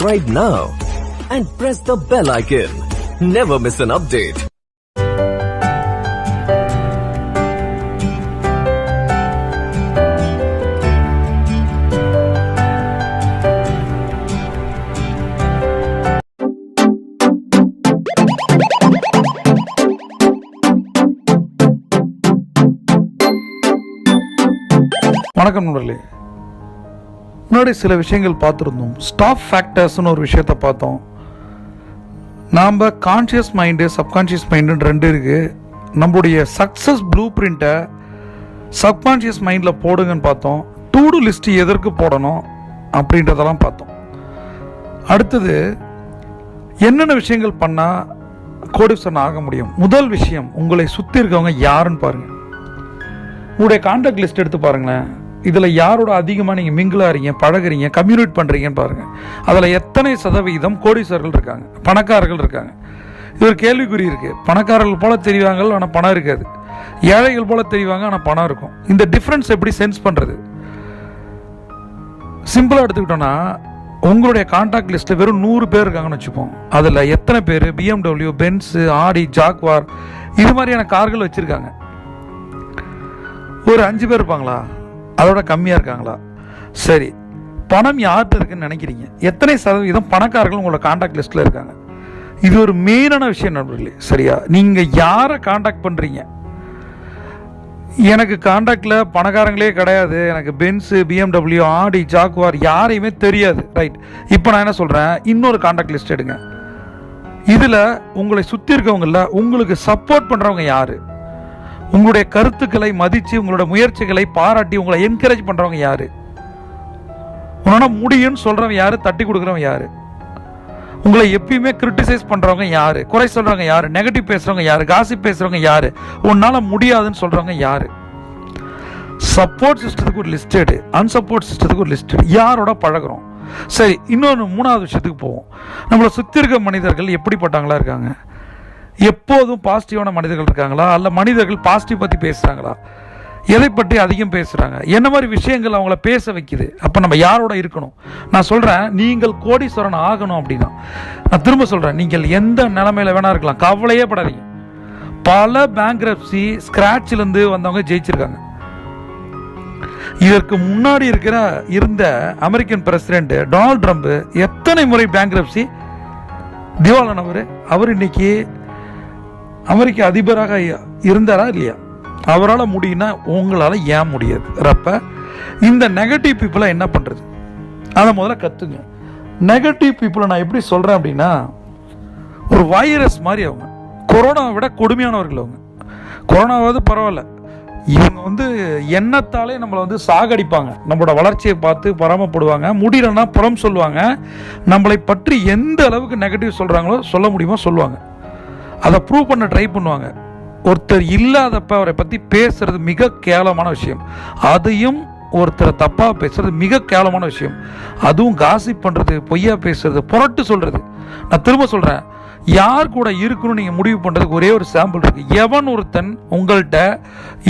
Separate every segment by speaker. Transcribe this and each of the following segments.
Speaker 1: subscribe now and press the bell icon. Never miss an update.
Speaker 2: வணக்கம் நண்பர்களே முன்னாடி சில விஷயங்கள் பார்த்துருந்தோம். ஸ்டாப் ஃபேக்டர்ஸ்னு ஒரு விஷயத்தை பார்த்தோம். நாம் கான்ஷியஸ் மைண்டு சப்கான்ஷியஸ் மைண்டுன்னு ரெண்டு இருக்குது நம்முடைய சக்ஸஸ் ப்ளூ பிரிண்ட்டை சப்கான்ஷியஸ் மைண்டில் போடுங்கன்னு பார்த்தோம். டூடு லிஸ்ட்டு எதற்கு போடணும் அப்படின்றதெல்லாம் பார்த்தோம். அடுத்தது என்னென்ன விஷயங்கள் பண்ணால் கோடிசன் ஆக முடியும்? முதல் விஷயம் உங்களை சுற்றி இருக்கவங்க யாருன்னு பாருங்கள் உங்களுடைய கான்டாக்ட் லிஸ்ட் எடுத்து பாருங்களேன். இதில் யாரோட அதிகமாக நீங்கள் மிங்கிளாகிறீங்க பழகுறீங்க கம்யூனிட் பண்ணுறீங்கன்னு பாருங்கள் அதில் எத்தனை சதவீதம் கோடீஸ்வரர்கள் இருக்காங்க பணக்காரர்கள் இருக்காங்க. இது ஒரு கேள்விக்குறி இருக்குது பணக்காரர்கள் போல தெரிவாங்க ஆனால் பணம் இருக்காது. ஏழைகள் போல தெரிவாங்க ஆனால் பணம் இருக்கும். இந்த டிஃப்ரென்ஸ் எப்படி சென்ஸ் பண்ணுறது சிம்பிளாக எடுத்துக்கிட்டோன்னா உங்களுடைய கான்டாக்ட் லிஸ்ட்டில் வெறும் நூறு பேர் இருக்காங்கன்னு வச்சுப்போம். அதில் எத்தனை பேர்? பிஎம்டபிள்யூ பென்ஸு ஆடி ஜாக்வார் இது மாதிரியான கார்கள் வச்சுருக்காங்க. ஒரு அஞ்சு பேர் இருப்பாங்களா? அதோட கம்மியாக இருக்காங்களா? சரி. பணம் யார்கிட்ட இருக்குன்னு நினைக்கிறீங்க? எத்தனை சதவீதம் பணக்காரர்கள் உங்களோட காண்டாக்ட் லிஸ்ட்டில் இருக்காங்க? இது ஒரு மெயினான விஷயம் நண்பர்களே. சரியா? நீங்கள் யாரை காண்டாக்ட் பண்ணுறீங்க எனக்கு காண்டாக்டில் பணக்காரங்களே கிடையாது. எனக்கு பென்ஸு பிஎம்டபிள்யூ ஆடி ஜாக்குவார் யாரையுமே தெரியாது. ரைட் இப்போ நான் என்ன சொல்கிறேன் இன்னொரு காண்டாக்ட் லிஸ்ட் எடுங்க. இதில் உங்களை சுற்றி இருக்கவங்களில் உங்களுக்கு சப்போர்ட் பண்ணுறவங்க யார்? உங்களுடைய கருத்துக்களை மதித்து உங்களோட முயற்சிகளை பாராட்டி உங்களை என்கரேஜ் பண்ணுறவங்க யார்? உன்னால் முடியும்னு சொல்கிறவங்க யார்? தட்டி கொடுக்குறவங்க யார்? உங்களை எப்பயுமே கிரிட்டிசைஸ் பண்ணுறவங்க யார்? குறை சொல்கிறவங்க யார்? நெகட்டிவ் பேசுகிறவங்க யார்? காசி பேசுகிறவங்க யார்? உன்னால் முடியாதுன்னு சொல்கிறவங்க யார்? சப்போர்ட் சிஸ்டத்துக்கு ஒரு லிஸ்டடு அன்சப்போர்ட் சிஸ்டத்துக்கு ஒரு லிஸ்டட் யாரோட பழகுறோம்? சரி இன்னொன்று மூணாவது விஷயத்துக்கு போவோம். நம்மளை சுற்றி இருக்க மனிதர்கள் எப்படிப்பட்டவங்களா இருக்காங்க? எப்போதும் பாசிட்டிவான மனிதர்கள் இருக்காங்களா? அல்ல மனிதர்கள் பாசிட்டிவ் பற்றி பேசுகிறாங்களா எதை பற்றி அதிகம் பேசுகிறாங்க என்ன மாதிரி விஷயங்கள் அவங்கள பேச வைக்குது? அப்போ நம்ம யாரோட இருக்கணும்? நான் சொல்கிறேன் நீங்கள் கோடீஸ்வரன் ஆகணும் அப்படின்னா. நான் திரும்ப சொல்கிறேன் நீங்கள் எந்த நிலமையில வேணா இருக்கலாம். கவலையே படாதீங்க. பல பேங்க்ரப்சி ஸ்க்ராட்சிலேருந்து வந்தவங்க ஜெயிச்சிருக்காங்க. இதற்கு முன்னாடி இருக்கிற இருந்த அமெரிக்கன் பிரசிடென்ட் டொனால்ட் ட்ரம்ப் எத்தனை முறை பேங்க்ரப்சி திவாலானவர் அவர் இன்னைக்கு அமெரிக்க அதிபராக இருந்தாரா இல்லையா? அவரால் முடியும்னா உங்களால் ஏன் முடியாது? ரப்ப இந்த நெகட்டிவ் பீப்புளை என்ன பண்ணுறது அதை முதல்ல கற்றுங்க நெகட்டிவ் பீப்புளை நான் எப்படி சொல்கிறேன் அப்படின்னா ஒரு வைரஸ் மாதிரி அவங்க. கொரோனாவை விட கொடுமையானவர்கள் அவங்க. கொரோனாவாவது பரவாயில்ல. இவங்க வந்து எண்ணத்தாலே நம்மளை வந்து சாகடிப்பாங்க. நம்மளோட வளர்ச்சியை பார்த்து பராமப்படுவாங்க. முடியலன்னா புறம் சொல்லுவாங்க. நம்மளை பற்றி எந்த அளவுக்கு நெகட்டிவ் சொல்கிறாங்களோ சொல்ல முடியுமோ சொல்லுவாங்க. அதை ப்ரூவ் பண்ண ட்ரை பண்ணுவாங்க. ஒருத்தர் இல்லாதப்ப அவரை பற்றி பேசுறது மிக கேவலமான விஷயம். அதையும் ஒருத்தரை தப்பாக பேசுறது மிக கேவலமான விஷயம். அதுவும் காசி பண்ணுறது பொய்யா பேசுறது புரட்டு சொல்கிறது நான் திரும்ப சொல்கிறேன் யார் கூட இருக்கணும்னு நீங்கள் முடிவு பண்ணுறதுக்கு ஒரே ஒரு சாம்பிள் இருக்குது எவன் ஒருத்தன் உங்கள்கிட்ட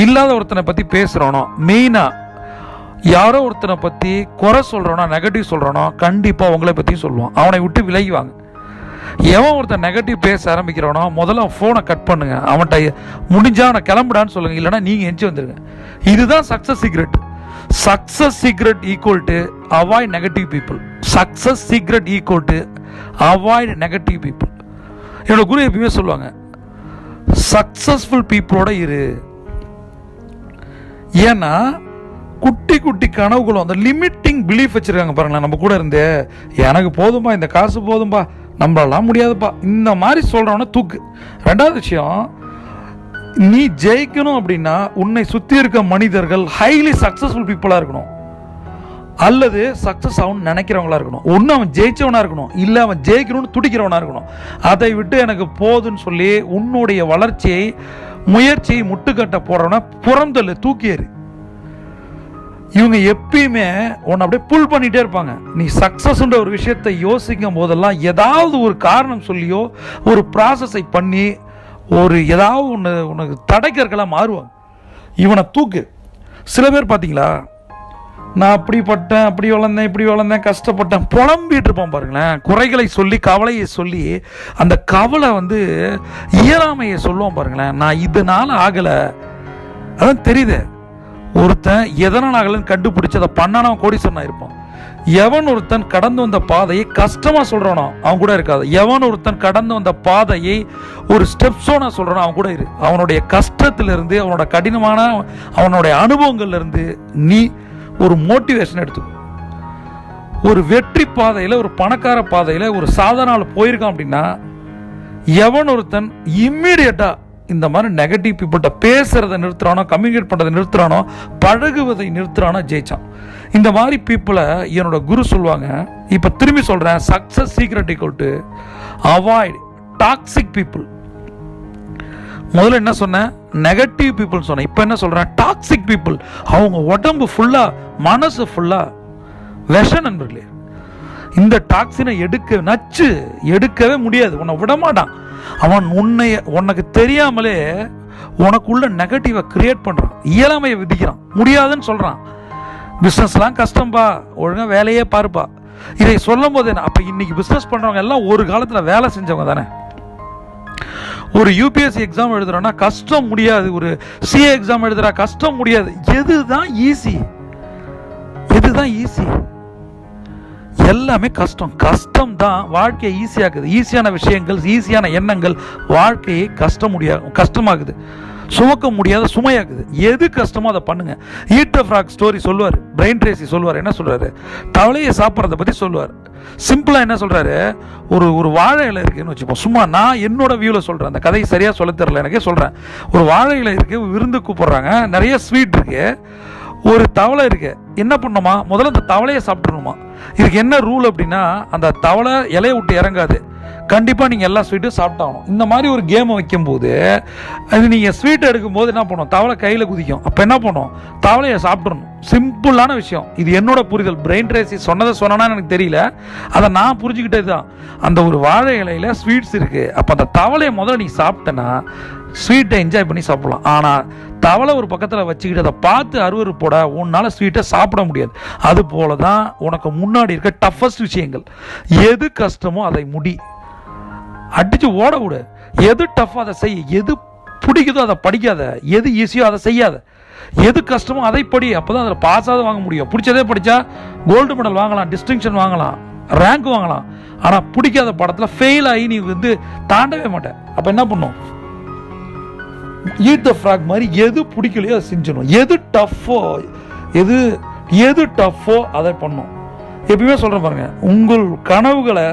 Speaker 2: இல்லாத ஒருத்தனை பற்றி பேசுகிறானோ மெயினாக யாரோ ஒருத்தனை பற்றி குறை சொல்கிறானோ நெகட்டிவ் சொல்கிறானோ கண்டிப்பாக உங்களை பற்றியும் சொல்லுவான். அவனை விட்டு விலகிவாங்க. எவன் ஒருத்தன் நெகட்டிவ் பேச ஆரம்பிக்கிறானோ முதல்ல ஃபோனை கட் பண்ணுங்க. அவன்கிட்ட முடிஞ்சா அவனை கிளம்புடான்னு சொல்லுங்க இல்லைனா நீங்கள் எஞ்சி வந்துருங்க. இதுதான் success secret success secret equal to avoid negative people success secret equal to avoid negative people என்னோட குரு எப்பயுமே சொல்லுவாங்க சக்ஸஸ்ஃபுல் பீப்புளோட இரு. ஏன்னா குட்டி குட்டி கனவுகளும் அந்த லிமிட்டிங் பிலீஃப் வச்சுருக்காங்க பாருங்களேன் நம்ம கூட இருந்தே. எனக்கு போதும்பா இந்த காசு போதும்பா நம்மளாலாம் முடியாதுப்பா. இந்த மாதிரி சொல்கிறவன தூக்கு. ரெண்டாவது விஷயம் நீ ஜெயிக்கணும் அப்படின்னா உன்னை சுற்றி இருக்க மனிதர்கள் ஹைலி சக்ஸஸ்ஃபுல் பீப்புளாக இருக்கணும். அல்லது சக்ஸஸ் ஆகும்னு நினைக்கிறவங்களா இருக்கணும். ஒன்று அவன் ஜெயிச்சவனாக இருக்கணும். இல்லை அவன் ஜெயிக்கணும்னு துடிக்கிறவனாக இருக்கணும். அதை விட்டு எனக்கு போதுன்னு சொல்லி உன்னுடைய வளர்ச்சியை முயற்சியை முட்டுக்கட்டை போடுறவன புறந்தல் தூக்கியேறு இவங்க எப்பயுமே உன்னை அப்படியே புல் பண்ணிட்டே இருப்பாங்க. நீ சக்ஸஸ்ன்ற ஒரு விஷயத்தை யோசிக்கும் போதெல்லாம் ஏதாவது ஒரு காரணம் சொல்லியோ ஒரு ப்ராசஸை பண்ணி ஒரு ஏதாவது ஒன்று உனக்கு தடைக்கற்களாக மாறுவாங்க. இவனை தூக்கு. சில பேர் பார்த்தீங்களா? நான் அப்படிப்பட்டேன் அப்படி வளர்ந்தேன் இப்படி வளர்ந்தேன் கஷ்டப்பட்டேன் புலம்பிட்டு இருப்பான் பாருங்களேன். குறைகளை சொல்லி கவலையை சொல்லி அந்த கவலை வந்து இயலாமையை சொல்லுவான் பாருங்களேன். நான் இதனால ஆகலை. அதான் தெரியுது. ஒருத்தன் எதனால் ஆகலைன்னு கண்டுபிடிச்சு அதை கோடி சொன்னா இருப்பான். எவன் ஒருத்தன் கடந்து வந்த பாதையை கஷ்டமா சொல்றானோ அவன் கூட இருக்காது. எவன் ஒருத்தன் கடந்து வந்த பாதையை ஒரு ஸ்டெப்ஸோனா சொல்றானோ அவன் கூட இரு. அவனுடைய கஷ்டத்திலிருந்து அவனோட கடினமான அவனுடைய அனுபவங்கள்ல இருந்து நீ ஒரு மோட்டிவேஷன் எடுத்துக்கோ. ஒரு வெற்றி பாதையில் ஒரு பணக்கார பாதையில் ஒரு சாதனால போயிருக்கான் அப்படின்னா எவன் ஒருத்தன் இம்மீடியட்டா இந்த மாதிரி நெகட்டிவ் பீப்புள்கிட்ட பேசுறதை நிறுத்துறானோ கம்யூனிகேட் பண்ணுறதை நிறுத்துறானோ பழகுவதை நிறுத்துறானோ ஜெயிச்சான். இந்த மாதிரி பீப்புளை என்னோட குரு சொல்லுவாங்க இப்போ திரும்பி சொல்கிறேன் success secret equal to avoid toxic people முதல்ல என்ன சொன்னேன்? நெகட்டிவ் பீப்புள் சொன்னேன். இப்போ என்ன சொல்கிறேன் டாக்ஸிக் பீப்புள் அவங்க உடம்பு ஃபுல்லாக மனசு ஃபுல்லாக விஷ நண்பர்களே. இந்த டாக்ஸினை எடுக்க நச்சு எடுக்கவே முடியாது. உன்னை விடமாட்டான் அவன் உன்னை உனக்கு தெரியாமலே உனக்குள்ள நெகட்டிவை கிரியேட் பண்ணுறான் இயலாமையை விதிக்கிறான். முடியாதுன்னு சொல்கிறான் பிஸ்னஸ்லாம் கஷ்டம்பா. ஒழுங்காக வேலையே பாருப்பா. இதை சொல்லும் போது என்ன? அப்போ இன்னைக்கு பிஸ்னஸ் பண்ணுறவங்க எல்லாம் ஒரு காலத்தில் வேலை செஞ்சவங்க தானே. ஒரு யூபிஎஸ்சி எக்ஸாம் எழுதுறோன்னா கஷ்டம் முடியாது. ஒரு சிஏ எக்ஸாம் எழுதுறா கஷ்டம் முடியாது. எது தான் ஈஸி எது தான் ஈஸி எல்லாமே கஷ்டம். கஷ்டம் தான் வாழ்க்கையை ஈஸியாக்குது ஈஸியான விஷயங்கள் ஈஸியான எண்ணங்கள் வாழ்க்கையை கஷ்டம் முடியா கஷ்டமாகுது சுமக்க முடியாத சுமையாகுது எது கஷ்டமோ அதை பண்ணுங்க. ஈட்ட ஃப்ராக் ஸ்டோரி சொல்லுவார். பிரெயின் ட்ரேசி சொல்லுவார். என்ன சொல்றாரு? தவளையை சாப்பிட்றத பற்றி சொல்லுவார். சிம்பிளாக என்ன சொல்றாரு? ஒரு ஒரு வாழை இலை இருக்குன்னு வச்சுப்போம். சும்மா நான் என்னோட வியூவில் சொல்கிறேன் அந்த கதையை சரியாக சொல்ல தெரில எனக்கே சொல்கிறேன் ஒரு வாழை இலை இருக்குது விருந்து கூப்பிட்றாங்க. நிறைய ஸ்வீட் இருக்குது ஒரு தவளை இருக்கு. என்ன பண்ணுமா? முதல்ல அந்த தவளையை சாப்பிட்றணுமா இதுக்கு என்ன ரூல் அப்படின்னா அந்த தவளை இலையை விட்டு இறங்காது. கண்டிப்பாக நீங்கள் எல்லா ஸ்வீட்டும் சாப்பிட்டாகணும். இந்த மாதிரி ஒரு கேமை வைக்கும்போது அது நீங்கள் ஸ்வீட் எடுக்கும்போது என்ன பண்ணும்? தவளை கையில் குதிக்கும். அப்போ என்ன பண்ணும்? தவளையை சாப்பிட்றணும் சிம்பிளான விஷயம். இது என்னோட புரிதல். பிரெயின் ரேசி சொன்னதை சொன்னா எனக்கு தெரியல. அதை நான் புரிஞ்சுக்கிட்டது தான் அந்த ஒரு வாழை இலையில ஸ்வீட்ஸ் இருக்குது அப்போ அந்த தவளையை முதல்ல நீ சாப்பிட்டேன்னா ஸ்வீட்டை என்ஜாய் பண்ணி சாப்பிடலாம். ஆனால் தவளை ஒரு பக்கத்தில் வச்சுக்கிட்டு அதை பார்த்து அருவறுப்போட உன்னால் ஸ்வீட்டை சாப்பிட முடியாது. அது போல தான் உனக்கு முன்னாடி இருக்க டஃபஸ்ட் விஷயங்கள். எது கஷ்டமோ அதை முடி. அடித்து ஓட விடு எது டஃப் அதை செய் எது பிடிக்குதோ அதை படிக்காத. எது ஈஸியோ அதை செய்யாத. எது கஷ்டமோ அதை படி அப்போ தான் அதில் பாஸாவது வாங்க முடியும். பிடிச்சதே படித்தா கோல்டு மெடல் வாங்கலாம் டிஸ்டிங்ஷன் வாங்கலாம் ரேங்க் வாங்கலாம். ஆனால் பிடிக்காத படத்தில் ஃபெயில் ஆகி நீ வந்து தாண்டவே மாட்டேன் அப்போ என்ன பண்ணும்? ஈட் த ஃப்ராக் மாதிரி எது பிடிக்கலையோ அதை செஞ்சிடணும். எது டஃப்போ எது எது டஃப்போ அதை பண்ணும் எப்பயுமே சொல்கிறேன் பாருங்க உங்கள் கனவுகளை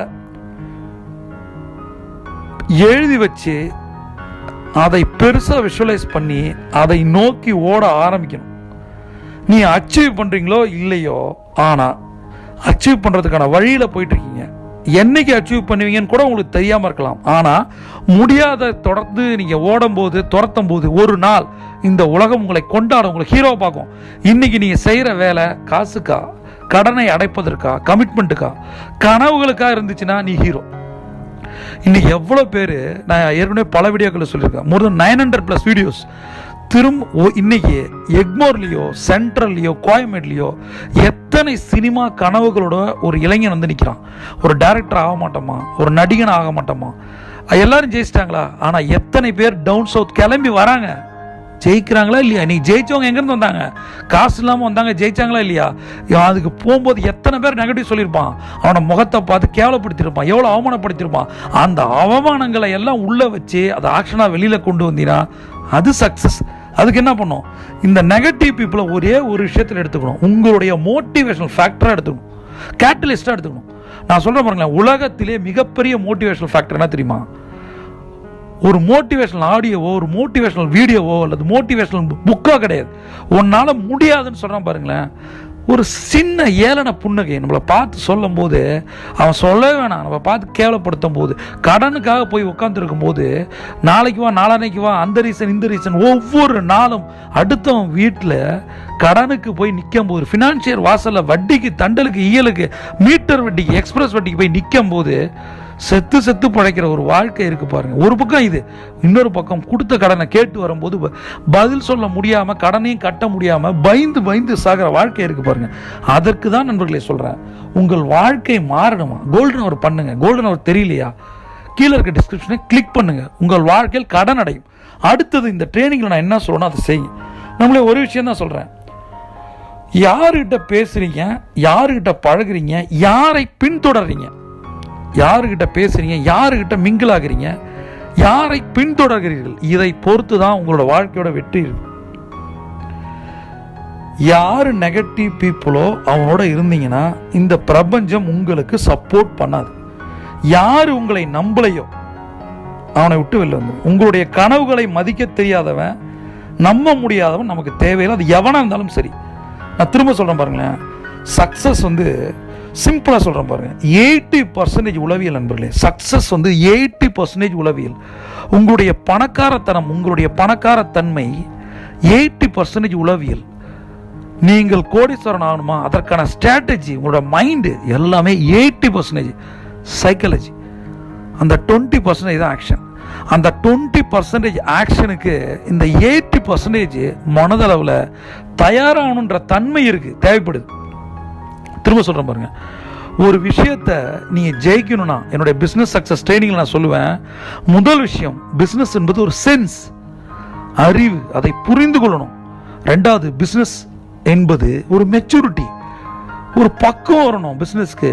Speaker 2: எழுதி வச்சு அதை பெருசாக விஷுவலைஸ் பண்ணி அதை நோக்கி ஓட ஆரம்பிக்கணும். நீ அச்சீவ் பண்ணுறீங்களோ இல்லையோ ஆனால் அச்சீவ் பண்ணுறதுக்கான வழியில் போயிட்டுருக்கீங்க என்னைக்கு அச்சீவ் பண்ணுவீங்கன்னு கூட உங்களுக்கு தெரியாமல் இருக்கலாம். ஆனால் முடியாத தொடர்ந்து நீங்கள் ஓடும்போது துரத்தும் போது ஒரு நாள் இந்த உலகம் உங்களை கொண்டாடும் உங்களை ஹீரோ பார்க்கும் இன்னைக்கு நீங்கள் செய்கிற வேலை காசுக்கா கடனை அடைப்பதற்கா கமிட்மெண்ட்டுக்கா கனவுகளுக்காக இருந்துச்சுன்னா நீ ஹீரோ இன்னைக்கு எவ்வளோ பேர் நான் ஏற்கனவே பல வீடியோக்களில் சொல்லியிருக்கேன். More than nine hundred plus videos திரும்ப ஓ- இன்னைக்கு எக்மோர்லேயோ சென்ட்ரல்லையோ கோயம்பேட்லேயோ எத்தனை சினிமா கனவுகளோட ஒரு இளைஞன் வந்து நிற்கிறான் ஒரு டேரக்டர் ஆக மாட்டோமா? ஒரு நடிகன் ஆக மாட்டோமா? எல்லாரும் ஜெயிச்சிட்டாங்களா? ஆனால் எத்தனை பேர் டவுன் சவுத் கிளம்பி வராங்க? ஜெயிக்கிறாங்களா இல்லையா? நீ ஜெயிச்சவங்க எங்கேருந்து வந்தாங்க? காசு இல்லாமல் வந்தாங்க ஜெயிச்சாங்களா இல்லையா? அதுக்கு போகும்போது எத்தனை பேர் நெகட்டிவ் சொல்லியிருப்பான்? அவனை முகத்தை பார்த்து கேவலப்படுத்தியிருப்பான். எவ்வளோ அவமானப்படுத்தியிருப்பான்? அந்த அவமானங்களை எல்லாம் உள்ளே வச்சு அதை ஆக்ஷனாக வெளியில் கொண்டு வந்தீங்கன்னா அது சக்ஸஸ் அதுக்கு என்ன பண்ணும்? இந்த நெகட்டிவ் பீப்புளை ஒரே ஒரு விஷயத்தில் எடுத்துக்கணும். உங்களுடைய மோட்டிவேஷனல் ஃபேக்டராக எடுத்துக்கணும். கேட்டலிஸ்டாக எடுத்துக்கணும். நான் சொல்கிறேன் பாருங்களேன் உலகத்திலே மிகப்பெரிய மோட்டிவேஷனல் ஃபேக்டர் என்ன தெரியுமா? ஒரு மோட்டிவேஷனல் ஆடியோவோ ஒரு மோட்டிவேஷனல் வீடியோவோ அல்லது மோட்டிவேஷனல் புக்கோ கிடையாது. உன்னால் முடியாதுன்னு சொல்கிறான் பாருங்களேன். ஒரு சின்ன ஏளன புன்னகை நம்மளை பார்த்து சொல்லும் போது அவன் சொல்லவே வேணாம். நம்ம பார்த்து கேவலப்படுத்தும் போது கடனுக்காக போய் உட்காந்துருக்கும் போது நாளைக்கு வா நாளானைக்கு வா அந்த ரீசன் இந்த ரீசன் ஒவ்வொரு நாளும் அடுத்தவன் வீட்டில் கடனுக்கு போய் நிற்கும் போது ஃபினான்ஷியல் வாசலில் வட்டிக்கு தண்டலுக்கு இயலுக்கு மீட்டர் வட்டிக்கு எக்ஸ்பிரஸ் வட்டிக்கு போய் நிற்கும் போது செத்து செத்து பிழைக்கிற ஒரு வாழ்க்கை இருக்கு பாருங்க. ஒரு பக்கம் இது இன்னொரு பக்கம் கொடுத்த கடனை கேட்டு வரும்போது பதில் சொல்ல முடியாம கடனையும் கட்ட முடியாம பயந்து பயந்து சாகிற வாழ்க்கை இருக்கு பாருங்க. அதற்கு தான் நண்பர்களே சொல்றேன். உங்கள் வாழ்க்கை மாறணுமா? கோல்டன் அவர் பண்ணுங்க. கோல்டன் அவர் தெரியலையா? கீழே இருக்க டிஸ்கிரிப்ஷனை கிளிக் பண்ணுங்க. உங்கள் வாழ்க்கையில் கடன் அடையும். அடுத்தது இந்த ட்ரைனிங்கில் நான் என்ன சொல்லணும் அதை செய்யும் நம்மளே ஒரு விஷயம் தான் சொல்கிறேன் யாருக்கிட்ட பேசுகிறீங்க யாருக்கிட்ட பழகுறீங்க? யாரை பின்தொடர்றீங்க? யாருக்கிட்ட பேசுறீங்க? யாருக்கிட்ட மிங்கிள் ஆகிறீங்க? யாரை பின்தொடர்கிறீர்கள்? இதை பொறுத்து தான் உங்களோட வாழ்க்கையோட வெற்றி இருக்கும் யார் நெகட்டிவ் பீப்புளோ அவனோட இருந்தீங்கன்னா இந்த பிரபஞ்சம் உங்களுக்கு சப்போர்ட் பண்ணாது. யார் உங்களை நம்பலையோ அவனை விட்டு வெளில வந்து. உங்களுடைய கனவுகளை மதிக்க தெரியாதவன் நம்ப முடியாதவன் நமக்கு தேவையில்லை. அது எவனாக இருந்தாலும் சரி. நான் திரும்ப சொல்கிறேன் பாருங்களேன். சக்ஸஸ் வந்து சிம்பிளாக சொல்கிறேன் பாருங்கள் எயிட்டி பர்சன்டேஜ் உளவியல் நண்பர்களே சக்ஸஸ் வந்து எயிட்டி பர்சன்டேஜ் உளவியல். உங்களுடைய பணக்காரத்தனம் உங்களுடைய பணக்காரத்தன்மை எயிட்டி பர்சன்டேஜ் உளவியல். நீங்கள் கோடீஸ்வரன் ஆகணுமா? அதற்கான ஸ்ட்ராட்டஜி உங்களோட மைண்டு எல்லாமே எயிட்டி பர்சன்டேஜ் சைக்காலஜி அந்த டுவெண்ட்டி பர்சன்டேஜ் தான் ஆக்ஷன் அந்த டுவெண்ட்டி பர்சன்டேஜ் ஆக்ஷனுக்கு இந்த எயிட்டி பர்சன்டேஜ் மனதளவில் தயாராகணுன்ற தன்மை இருக்குது தேவைப்படுது. திரும்ப சொல்கிறேன் பாருங்கள் ஒரு விஷயத்தை நீங்கள் ஜெயிக்கணும்னா என்னுடைய பிஸ்னஸ் சக்ஸஸ் ட்ரைனிங்கில் நான் சொல்லுவேன் முதல் விஷயம் பிஸ்னஸ் என்பது ஒரு சென்ஸ் அறிவு அதை புரிந்து கொள்ளணும். ரெண்டாவது பிஸ்னஸ் என்பது ஒரு மெச்சூரிட்டி ஒரு பக்கம் வரணும் பிஸ்னஸ்க்கு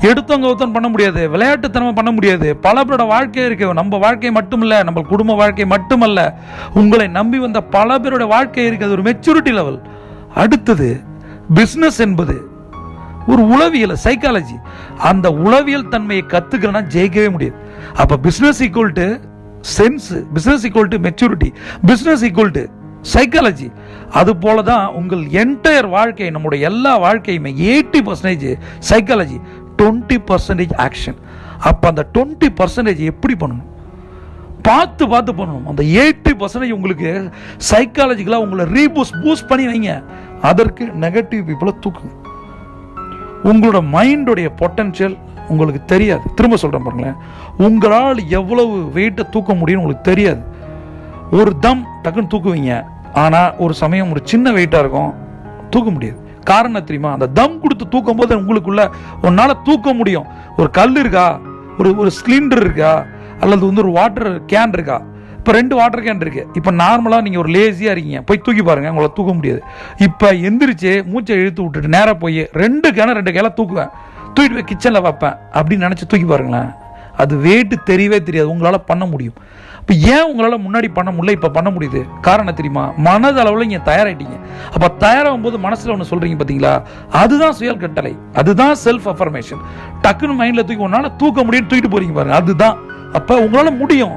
Speaker 2: எடுத்தவங்க ஒருத்தன் பண்ண முடியாது விளையாட்டுத்தனமாக பண்ண முடியாது. பல பேரோட வாழ்க்கை இருக்கு. நம்ம வாழ்க்கை மட்டுமல்ல நம்ம குடும்ப வாழ்க்கை மட்டுமல்ல. உங்களை நம்பி வந்த பல பேரோட வாழ்க்கை இருக்குது அது ஒரு மெச்சூரிட்டி லெவல் அடுத்தது பிஸ்னஸ் என்பது ஒரு உளவியல் சைக்காலஜி அந்த உளவியல் தன்மையை கத்துக்கலன்னா ஜெயிக்கவே முடியாது. அப்போ business equal to sense business equal to maturity business equal to psychology அது போல தான் உங்கள் என்டையர் வாழ்க்கை நம்முடைய எல்லா வாழ்க்கையுமே eighty percentage psychology twenty percentage action அப்போ அந்த டுவெண்ட்டி பர்சன்டேஜ் எப்படி பண்ணணும்? பார்த்து பார்த்து பண்ணணும். அந்த எயிட்டி பர்சன்டேஜ் உங்களுக்கு சைக்காலஜிக்கலாக உங்களை ரீபூஸ் பூஸ்ட் பண்ணி வைங்க. அதற்கு நெகட்டிவ் பீப்புளை தூக்குங்க. உங்களோட மைண்டுடைய பொட்டன்ஷியல் உங்களுக்கு தெரியாது. திரும்ப சொல்கிறேன் பாருங்களேன். உங்களால் எவ்வளவு வெயிட்டை தூக்க முடியும்னு உங்களுக்கு தெரியாது. ஒரு தம் டக்குன்னு தூக்குவீங்க. ஆனால் ஒரு சமயம் ஒரு சின்ன வெயிட்டாக இருக்கும். தூக்க முடியாது. காரணம் தெரியுமா? அந்த தம் கொடுத்து தூக்கும் போது உங்களுக்குள்ள உன்னால் தூக்க முடியும். ஒரு கல் இருக்கா? ஒரு ஒரு சிலிண்டர் இருக்கா? அல்லது வந்து ஒரு வாட்டர் கேன் இருக்கா? இப்போ ரெண்டு வாட்டர் கேன் இருக்கு. இப்போ நார்மலாக நீங்கள் ஒரு லேசியாக இருக்கீங்க. போய் தூக்கி பாருங்க உங்களை தூக்க முடியாது. இப்போ எந்திரிச்சு மூச்சை இழுத்து விட்டுட்டு நேராக போய் ரெண்டு கேனை ரெண்டு கேலை தூக்குவேன். தூக்கிட்டு போய் கிச்சனில் வைப்பேன். அப்படின்னு நினச்சி தூக்கி பாருங்களேன். அது வேட்டு தெரியவே தெரியாது. உங்களால் பண்ண முடியும். இப்போ ஏன் உங்களால் முன்னாடி பண்ண முடியல இப்போ பண்ண முடியுது? காரணம் தெரியுமா? மனதளவில் நீங்கள் தயாராகிட்டீங்க அப்போ தயாராகும் போது மனசில் ஒன்று சொல்கிறீங்க பார்த்தீங்களா அதுதான் சுயல் கட்டளை அதுதான் செல்ஃப் அஃபர்மேஷன் டக்குன்னு மைண்டில் தூக்கி ஒன்றால் தூக்க முடியும்னு தூக்கிட்டு போகிறீங்க பாருங்க. அதுதான். அப்போ உங்களால் முடியும்.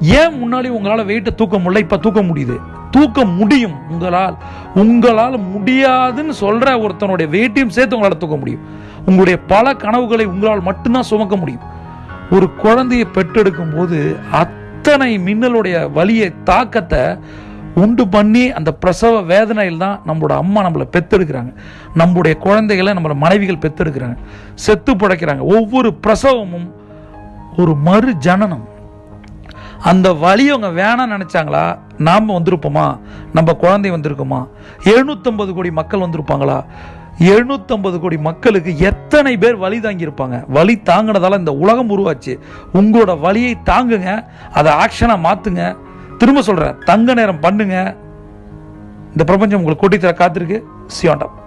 Speaker 2: ஏன் முன்னாடி உங்களால் வெயிட்டை தூக்க முடியல? இப்போ தூக்க முடியுது. தூக்க முடியும். உங்களால் உங்களால் முடியாதுன்னு சொல்கிற ஒருத்தனுடைய வெயிட்டையும் சேர்த்து உங்களால் தூக்க முடியும். உங்களுடைய பல கனவுகளை உங்களால் மட்டும்தான் சுமக்க முடியும். ஒரு குழந்தையை பெற்றெடுக்கும் போது அத்தனை மின்னலுடைய வலியை தாக்கத்தை உண்டு பண்ணி அந்த பிரசவ வேதனையில் தான் நம்மளோட அம்மா நம்மளை பெத்தெடுக்கிறாங்க நம்முடைய குழந்தைகளை நம்மளோட மனைவிகள் பெத்தெடுக்கிறாங்க செத்து பிழைக்கிறாங்க ஒவ்வொரு பிரசவமும் ஒரு மறு ஜனனம் அந்த வழி அவங்க வேணாம்னு நினைச்சாங்களா நாம் வந்திருப்போமா? நம்ம குழந்தை வந்திருக்குமா? எழுநூத்தம்பது கோடி மக்கள் வந்திருப்பாங்களா? எழுநூத்தம்பது கோடி மக்களுக்கு எத்தனை பேர் வழி தாங்கியிருப்பாங்க? வழி தாங்கினதால இந்த உலகம் உருவாச்சு. உங்களோட வழியை தாங்குங்க அதை ஆக்ஷனாக மாற்றுங்க திரும்ப சொல்கிறேன் தங்க நேரம் பண்ணுங்க. இந்த பிரபஞ்சம் உங்களுக்கு கூட்டித்தர காத்திருக்கு. சியோண்டம்